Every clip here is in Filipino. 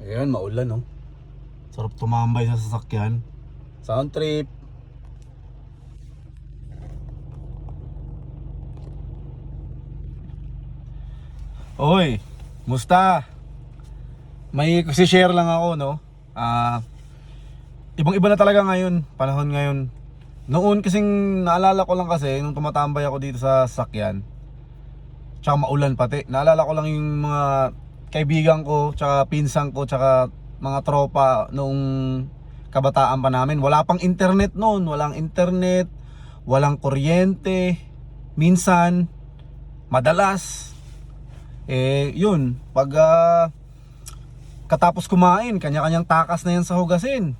Ayan, maulan no. Sarap tumambay sa sasakyan. Sound trip. Oy, musta? May kasi share lang ako, no? Ah, ibang-iba na talaga ngayon, panahon ngayon. Noon kasing naalala ko lang kasi nung tumatambay ako dito sa sakyan. Tsaka maulan pati. Naalala ko lang yung mga kaibigan ko, tsaka pinsan ko, tsaka mga tropa noong kabataan pa namin. Wala pang internet noon, walang internet, walang kuryente. Minsan, madalas, eh, yun, pag ah, katapos kumain, kanya-kanyang takas na yan sa hugasin.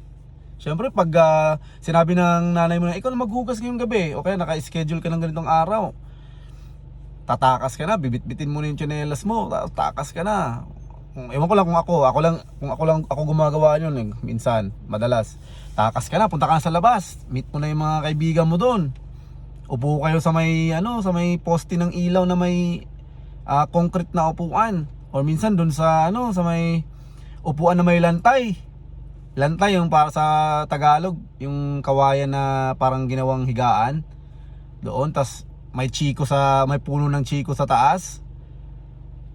Siyempre, pag ah, sinabi ng nanay mo na, ikaw na maghugas ngayong gabi, o kaya naka-schedule ka ng ganitong araw, tatakas ka na, bibit-bitin mo na yung tsinelas mo, tapos takas ka na. Ewan ko lang kung ako, ako lang, kung ako lang, ako gumagawa yun, eh, minsan, madalas. Takas ka na, punta ka na sa labas, meet mo na yung mga kaibigan mo doon. Upo kayo sa may, ano, sa may poste ng ilaw na may ah, concrete na upuan. Or minsan doon sa, ano, sa may upuan na may lantay. Lantay yung para sa Tagalog, yung kawayan na parang ginawang higaan. Doon, tas may chiko sa, may puno ng chiko sa taas.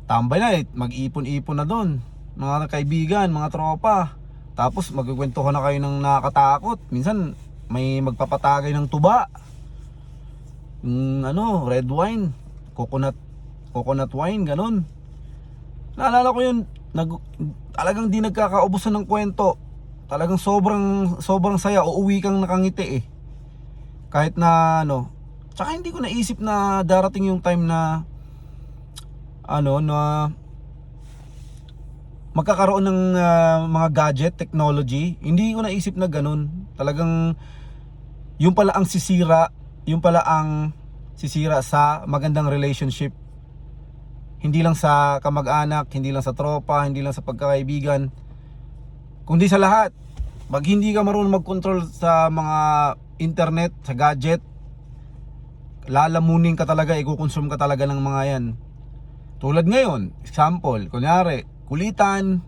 Tambay na eh, mag-ipon-ipon na doon. Mga kaibigan, mga tropa. Tapos magkukwentuhan na kayo ng nakakatakot. Minsan may magpapatagay ng tuba. Yung ano, red wine, coconut coconut wine, ganun. Naalala ko yun, nag, talagang di nagkakaubusan ng kwento. Talagang sobrang sobrang saya, uuwi kang nakangiti eh. Kahit na ano, tsaka hindi ko naisip na darating yung time na ano na magkakaroon ng ah, mga gadget technology. Hindi ko naisip na ganun. Talagang yung pala ang sisira, yung pala ang sisira sa magandang relationship. Hindi lang sa kamag-anak, hindi lang sa tropa, hindi lang sa pagkakaibigan, kundi sa lahat. Pag hindi ka marunong mag-control sa mga internet, sa gadget, lalamunin ka talaga, ikukonsume ka talaga ng mga yan. Tulad ngayon, example, kunyari, kulitan,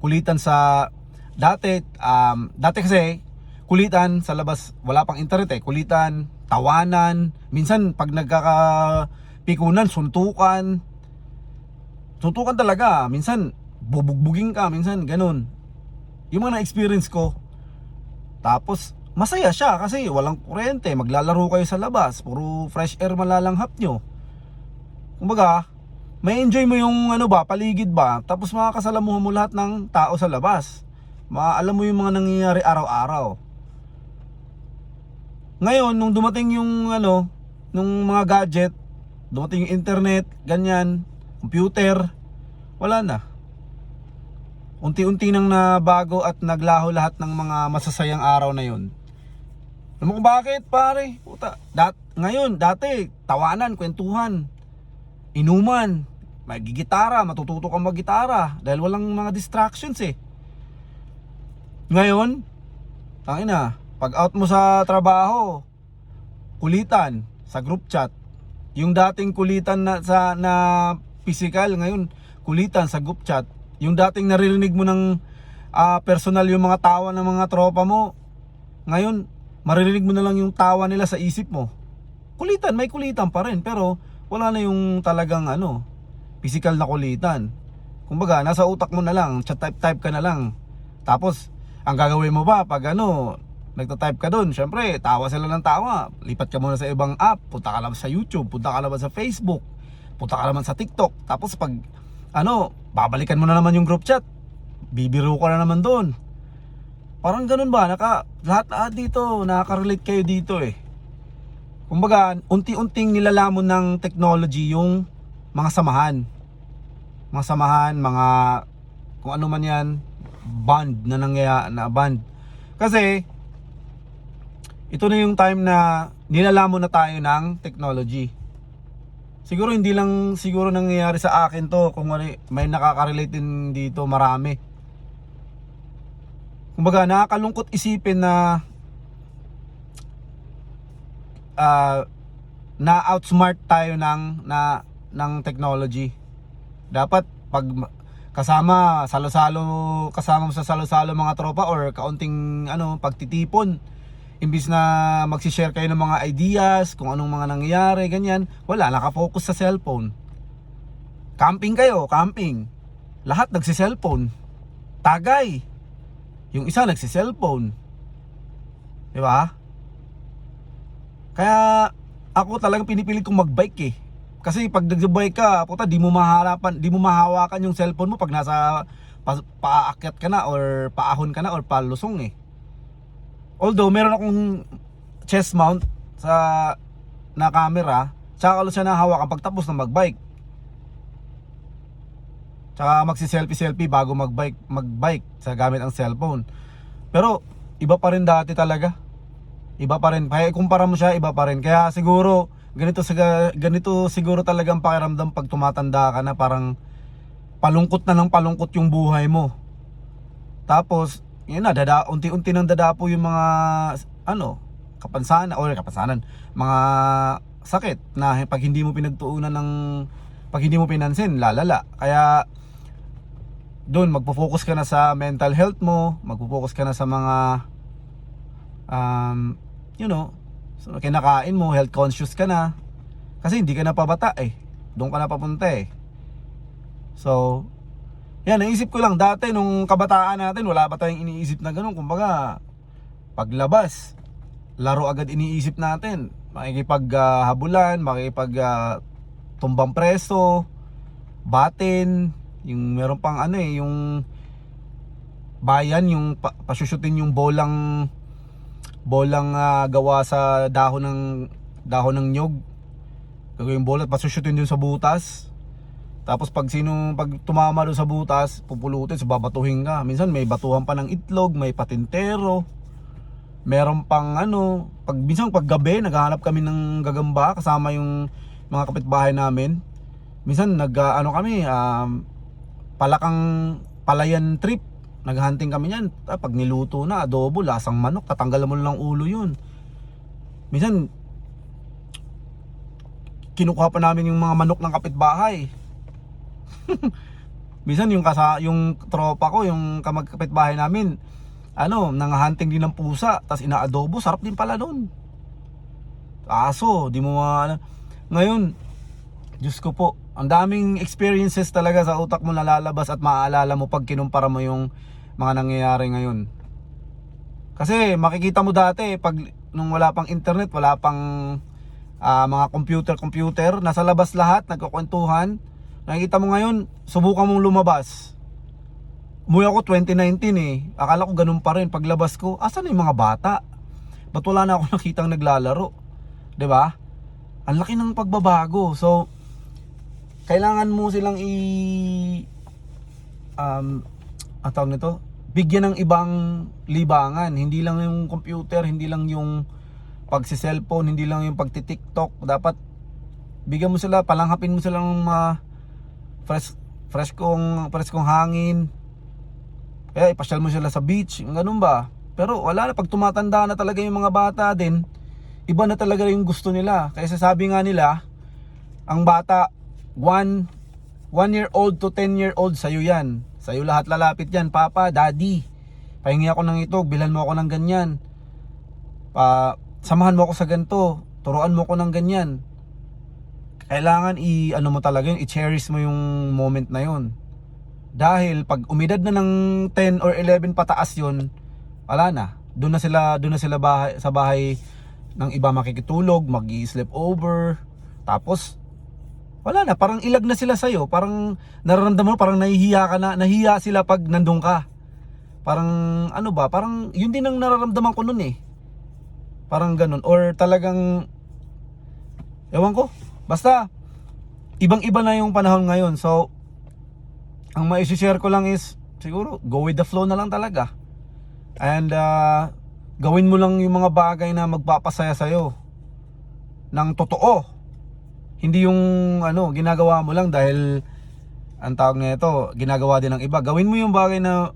kulitan sa dati, um, dati kasi, kulitan sa labas, wala pang internet eh, kulitan, tawanan, minsan pag nagkakapikunan, suntukan, suntukan talaga, minsan bubugbugin ka, minsan ganun. Yung mga na-experience ko, tapos masaya siya kasi walang kuryente, maglalaro kayo sa labas, puro fresh air malalanghap nyo. Kumbaga, may enjoy mo yung ano ba, paligid ba, tapos makakasalamuhan mo lahat ng tao sa labas. Maalam mo yung mga nangyayari araw-araw. Ngayon, nung dumating yung ano, nung mga gadget, dumating yung internet, ganyan, computer, wala na. Unti-unti nang nabago at naglaho lahat ng mga masasayang araw na yun. Alam mo kung bakit, pare? Puta, dat, ngayon, dati, tawanan, kwentuhan, inuman, magigitara, matututo kang maggitara dahil walang mga distractions eh. Ngayon, tangin na, pag out mo sa trabaho, kulitan sa group chat. Yung dating kulitan na sa na physical ngayon, kulitan sa group chat. Yung dating naririnig mo ng ah, personal yung mga tawa ng mga tropa mo, ngayon maririnig mo na lang yung tawa nila sa isip mo. Kulitan, may kulitan pa rin pero wala na yung talagang ano, physical na kulitan. Kumbaga, nasa utak mo na lang, chat type type ka na lang. Tapos, ang gagawin mo ba pag ano, nagta-type ka doon, syempre, tawa sila ng tawa. Lipat ka muna sa ibang app, punta ka naman sa YouTube, punta ka naman sa Facebook, punta ka naman sa TikTok. Tapos pag ano, babalikan mo na naman yung group chat. Bibiro ka na naman doon. Parang ganun ba? Naka, lahat ah, dito, nakaka-relate kayo dito eh. Kumbaga, unti-unting nilalamon ng technology yung mga samahan. Mga samahan, mga kung ano man yan, band na nangyaya na band. Kasi ito na yung time na nilalamon na tayo ng technology. Siguro hindi lang siguro nangyayari sa akin to kung may, may nakaka-relate din dito marami. Kumbaga nakakalungkot isipin na ah na outsmart tayo ng na ng technology. Dapat pag kasama salo-salo kasama mo sa salo-salo mga tropa or kaunting ano pagtitipon. Imbis na magsi-share kayo ng mga ideas kung anong mga nangyayari ganyan wala nakafocus sa cellphone. Camping kayo camping. Lahat nagsi-cellphone. Tagay yung isa nagsi-cellphone di ba kaya ako talagang pinipilit kong magbike eh kasi pag nagbike ka, puta, di mo maharapan, di mo mahawakan yung cellphone mo pag nasa pa, paakyat ka na or paahon ka na or palusong eh. Although meron akong chest mount sa na camera, tsaka ko siya nahawakan pagtapos ng magbike. Tsaka magsi-selfie-selfie bago magbike, magbike sa gamit ang cellphone. Pero iba pa rin dati talaga. Iba pa rin. Kaya kumpara mo siya, iba pa rin. Kaya siguro ganito ganito siguro talagang pakiramdam pag tumatanda ka na parang palungkot na ng palungkot yung buhay mo. Tapos, yun na, dada, unti-unti nang dadapo yung mga, ano, kapansanan, or kapansanan, mga sakit na pag hindi mo pinagtuunan ng, pag hindi mo pinansin, lalala. Kaya, doon, magpo-focus ka na sa mental health mo, magpo-focus ka na sa mga, um, you know, so, kinakain mo, health conscious ka na. Kasi hindi ka na pabata eh. Doon ka na papunta eh. So, yan, naisip ko lang dati nung kabataan natin, wala pa tayong iniisip na ganun. Kumbaga, paglabas, laro agad iniisip natin. Makikipaghabulan, makikipag ah, tumbang preso, batin, yung meron pang ano eh, yung bayan, yung pa, pasyusyutin yung bolang bolang ah, gawa sa dahon ng dahon ng nyog. Gagawin bola at pasyusyutin dun sa butas. Tapos pag sino pag tumama doon sa butas, pupulutin, so babatuhin ka. Minsan may batuhan pa ng itlog, may patintero. Meron pang ano, pag minsan pag gabi naghahanap kami ng gagamba kasama yung mga kapitbahay namin. Minsan nag ah, ano kami, um, palakang palayan trip. Naghunting kami niyan. Ah, pag niluto na, adobo, lasang manok, tatanggalan mo lang ulo 'yun. Minsan kinukuha pa namin yung mga manok ng kapitbahay. Minsan yung kasa yung tropa ko, yung kamagkapit bahay namin, ano, nanghahunting din ng pusa, tapos inaadobo, sarap din pala doon. Aso, di mo ma ano. Ngayon, Diyos ko po, ang daming experiences talaga sa utak mo nalalabas at maaalala mo pag kinumpara mo yung mga nangyayari ngayon. Kasi makikita mo dati pag nung wala pang internet, wala pang ah, mga computer computer, nasa labas lahat, nagkukwentuhan. Nakikita mo ngayon, subukan mong lumabas. Umuwi ako 2019 eh. Akala ko ganun pa rin. Paglabas ko, asan na yung mga bata? Ba't wala na ako nakitang naglalaro? ba? Ang laki ng pagbabago. So, kailangan mo silang i um ang tawag nito, bigyan ng ibang libangan. Hindi lang yung computer, hindi lang yung pagsi-cellphone, hindi lang yung pagti-TikTok. Dapat bigyan mo sila, palanghapin mo sila ng mga fresh fresh kong fresh kong hangin. Kaya ipasyal mo sila sa beach, ganun ba? Pero wala na pag tumatanda na talaga yung mga bata din, iba na talaga yung gusto nila. Kaya sabi nga nila, ang bata 1 1 year old to 10 year old sa'yo yan. Sa'yo lahat lalapit yan, papa, daddy. Pahingi ako ng ito, bilhan mo ako ng ganyan. Pa, samahan mo ako sa ganito, turuan mo ako ng ganyan. Kailangan i ano mo talaga yun, i-cherish mo yung moment na yun. Dahil pag umidad na ng 10 or 11 pataas yun, wala na. Doon na sila, doon na sila bahay, sa bahay ng iba makikitulog, mag-i-sleep over. Tapos wala na, parang ilag na sila sa'yo. Parang nararamdaman mo, parang nahihiya ka na, nahiya sila pag nandun ka. Parang ano ba, parang yun din ang nararamdaman ko nun eh. Parang ganun. Or talagang, ewan ko, basta, ibang-iba na yung panahon ngayon. So, ang mai-share ko lang is, siguro, go with the flow na lang talaga. And, uh, gawin mo lang yung mga bagay na magpapasaya sa'yo. Ng totoo. Hindi yung, ano, ginagawa mo lang dahil, ang tawag nito, ginagawa din ng iba. Gawin mo yung bagay na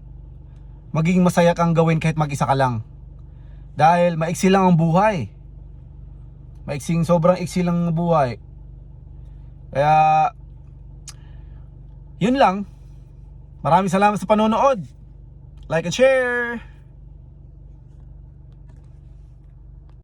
magiging masaya kang gawin kahit mag-isa ka lang. Dahil maiksi lang ang buhay. Maiksing sobrang iksi lang ang buhay. Kaya yun lang. Maraming salamat sa panonood. Like and share.